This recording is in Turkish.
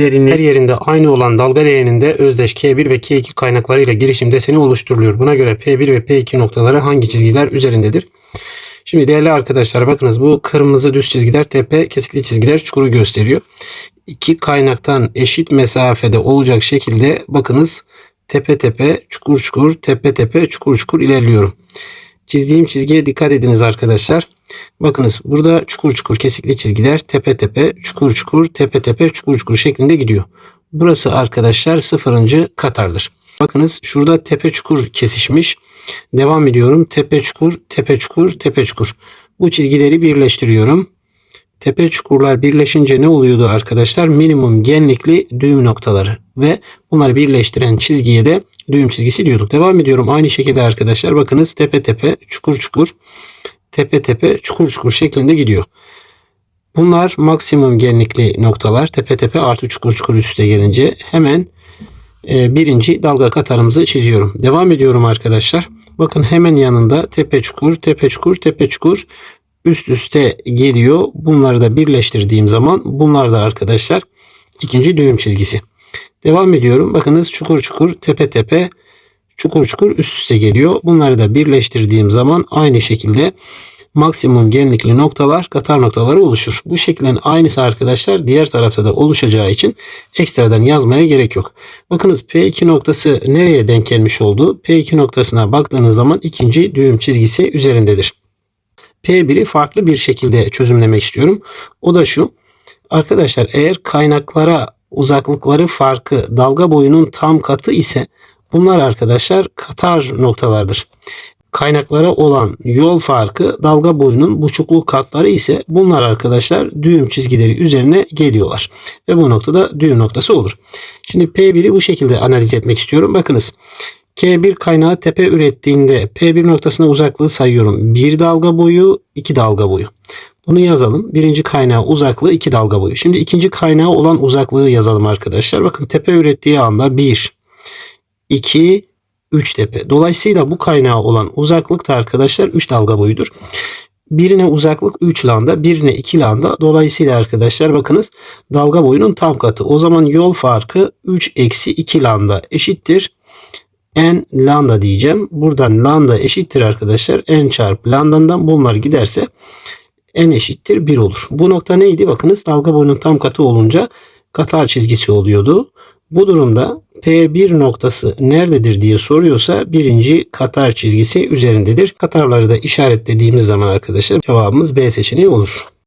Derinliği her yerinde aynı olan dalga leğeninde özdeş K1 ve K2 kaynaklarıyla girişim deseni oluşturuluyor. Buna göre P1 ve P2 noktaları hangi çizgiler üzerindedir? Şimdi değerli arkadaşlar bakınız bu kırmızı düz çizgiler tepe, kesikli çizgiler çukuru gösteriyor. İki kaynaktan eşit mesafede olacak şekilde bakınız tepe tepe, çukur çukur, tepe tepe, çukur çukur ilerliyorum. Çizdiğim çizgiye dikkat ediniz arkadaşlar. Bakınız burada çukur çukur kesikli çizgiler tepe tepe, çukur çukur, tepe tepe, çukur çukur şeklinde gidiyor. Burası arkadaşlar sıfırıncı katardır. Bakınız şurada tepe çukur kesişmiş. Devam ediyorum. Tepe çukur, tepe çukur, tepe çukur. Bu çizgileri birleştiriyorum. Tepe çukurlar birleşince ne oluyordu arkadaşlar? Minimum genlikli düğüm noktaları ve bunları birleştiren çizgiye de düğüm çizgisi diyorduk. Devam ediyorum. Aynı şekilde arkadaşlar bakınız tepe tepe, çukur çukur, tepe tepe, çukur çukur şeklinde gidiyor. Bunlar maksimum genlikli noktalar. Tepe tepe artı çukur çukur üste gelince hemen e, birinci dalga katarımızı çiziyorum. Devam ediyorum arkadaşlar. Bakın hemen yanında tepe çukur, tepe çukur, tepe çukur üst üste geliyor. Bunları da birleştirdiğim zaman bunlar da arkadaşlar ikinci düğüm çizgisi. Devam ediyorum. Bakınız çukur çukur, tepe tepe, çukur çukur üst üste geliyor. Bunları da birleştirdiğim zaman aynı şekilde maksimum genlikli noktalar katar noktaları oluşur. Bu şeklin aynısı arkadaşlar diğer tarafta da oluşacağı için ekstradan yazmaya gerek yok. Bakınız P2 noktası nereye denk gelmiş oldu? P2 noktasına baktığınız zaman ikinci düğüm çizgisi üzerindedir. P1'i farklı bir şekilde çözümlemek istiyorum. O da şu. Arkadaşlar eğer kaynaklara uzaklıkları farkı dalga boyunun tam katı ise bunlar arkadaşlar katar noktalardır. Kaynaklara olan yol farkı dalga boyunun buçukluk katları ise bunlar arkadaşlar düğüm çizgileri üzerine geliyorlar. Ve bu noktada düğüm noktası olur. Şimdi P1'i bu şekilde analiz etmek istiyorum. Bakınız K1 kaynağı tepe ürettiğinde P1 noktasına uzaklığı sayıyorum. 1 dalga boyu, 2 dalga boyu. Bunu yazalım. Birinci kaynağı uzaklığı 2 dalga boyu. Şimdi ikinci kaynağı olan uzaklığı yazalım arkadaşlar. Bakın tepe ürettiği anda 1, 2, 3 tepe. Dolayısıyla bu kaynağı olan uzaklık da arkadaşlar 3 dalga boyudur. Birine uzaklık 3 lambda, birine 2 lambda. Dolayısıyla arkadaşlar bakınız dalga boyunun tam katı. O zaman yol farkı 3 eksi 2 lambda eşittir n lambda diyeceğim. Buradan lambda eşittir arkadaşlar. n çarpı lambdandan bunlar giderse n eşittir 1 olur. Bu nokta neydi? Bakınız dalga boyunun tam katı olunca katar çizgisi oluyordu. Bu durumda P1 noktası nerededir diye soruyorsa birinci katar çizgisi üzerindedir. Katarları da işaretlediğimiz zaman arkadaşlar cevabımız B seçeneği olur.